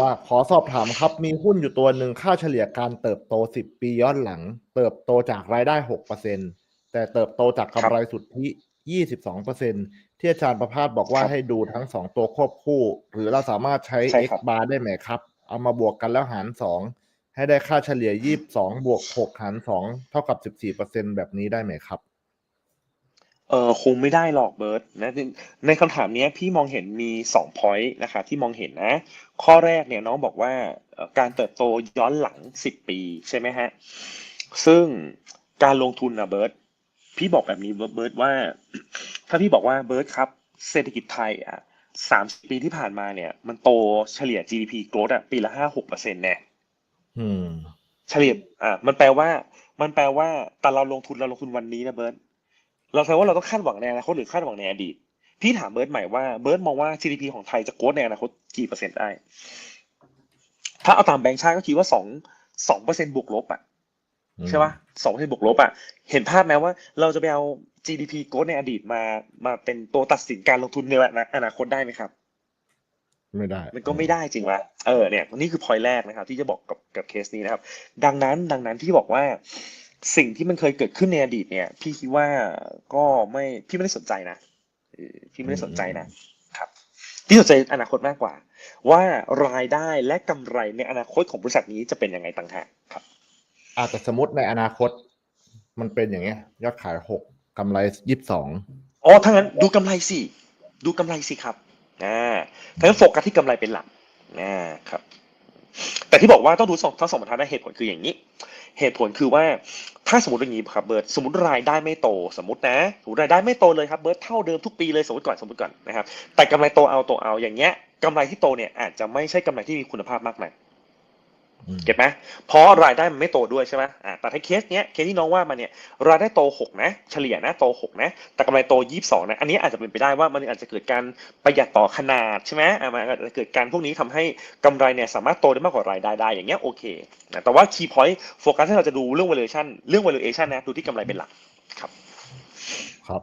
ว่าขอสอบถามครับ มีหุ้นอยู่ตัวหนึ่งค่าเฉลี่ยการเติบโต 10 ปีย้อนหลัง เติบโตจากรายได้ 6%แต่เติบโตจากกำไรสุทธิ 22%ที่อาจารย์ประภาสบอกว่าครับให้ดูทั้ง 2 ตัวควบคู่ หรือเราสามารถใช้ใช่ x ครับ bar ได้ไหมครับ เอามาบวกกันแล้วหาร 2 ให้ได้ค่าเฉลี่ย 22 บวก 6 หาร 2 เท่ากับ 14%แบบนี้ได้ไหมครับ เออคงไม่ได้หรอกเบิร์ตนะในในคำถามเนี้ยพี่มองเห็นมีสองพอยต์นะครับที่มองเห็นนะ ข้อแรกเนี่ยน้องบอกว่าเอ่อการเติบโตย้อนหลังสิบปีใช่ไหมฮะ ซึ่งการลงทุนนะเบิร์ตพี่บอกแบบนี้เบิร์ตว่า ถ้าพี่บอกว่าเบิร์ตครับ เศรษฐกิจไทยอะสามปีที่ผ่านมาเนี่ย มันโตเฉลี่ย GDP growth อะปีละห้าหกเปอร์เซ็นต์แน่อืมเฉลี่ยอ่ามันแปลว่า มันแปลว่าแต่เราลงทุนเราลงทุนวันนี้นะเบิร์ต เราแปลว่าเราต้องคาดหวังในอนาคตหรือคาดหวังในอดีตพี่ถามเบิร์ตใหม่ว่าเบิร์ตมองว่า GDP ของไทยจะโกรธในอนาคตกี่เปอร์เซ็นต์ได้ ถ้าเอาตามแบงก์ชาติก็คิดว่าสองสองเปอร์เซ็นต์บวกลบอะใช่ปะสองเปอร์เซ็นต์บวกลบอะเห็นภาพไหมว่าเราจะไปเอา GDP โกรธในอดีตมามาเป็นตัวตัดสินการลงทุนในอนาคตได้ไหมครับ ไม่ได้ มันก็ไม่ได้จริงวะเออเนี่ยนี่คือพอยแรกนะครับ ที่จะบอกกับกับเคสนี้นะครับ ดังนั้นดังนั้นที่บอกว่า สิ่งที่มันเคยเกิดขึ้นในอดีตเนี่ย พี่คิดว่าก็ไม่พี่ไม่ได้สนใจนะเออพี่ไม่ได้สนใจนะครับพี่สนใจอนาคตมากกว่า ว่ารายได้และกำไรในอนาคตของบริษัทนี้จะเป็นยังไงต่างหากครับอาจจะสมมติในอนาคต มันเป็นอย่างเงี้ยยอดขายหกกำไรยี่สิบสองอ๋อถ้างั้นดูกำไรสิดูกำไรสิครับอ่าถ้างั้นโฟกัสที่กำไรเป็นหลักอ่าครับ แต่ที่บอกว่าต้องดูสองทั้งสองบรรทัดนะเหตุผลคืออย่างนี้ เหตุผลคือว่าถ้าสมมติอย่างนี้ครับเบิร์ตสมมติรายได้ไม่โตสมมตินะสมมติรายได้ไม่โตเลยครับเบิร์ตเท่าเดิมทุกปีเลยสมมติก่อนสมมติก่อนนะครับแต่กำไรโตเอาโตเอาอย่างเงี้ยกำไรที่โตเนี่ยอาจจะไม่ใช่กำไรที่มีคุณภาพมากนัก เก็ตไหมเพราะรายได้มันไม่โตด้วยใช่ไหมอ่าแต่ถ้าเคสเนี้ยเคสที่น้องว่ามาเนี่ยรายได้โตหกนะ เฉลี่ยนะโตหกนะ แต่กำไรโตยี่สิบสองนะ อันนี้อาจจะเป็นไปได้ว่ามันอาจจะเกิดการประหยัดต่อขนาดใช่ไหมอ่ามันอาจจะเกิดการพวกนี้ทำให้กำไรเนี่ยสามารถโตได้มากกว่ารายได้ได้อย่างเงี้ยโอเคนะแต่ว่า key point โฟกัสที่เราจะดูเรื่อง valuation เรื่อง valuation นะดูที่กำไรเป็นหลักครับ ครับ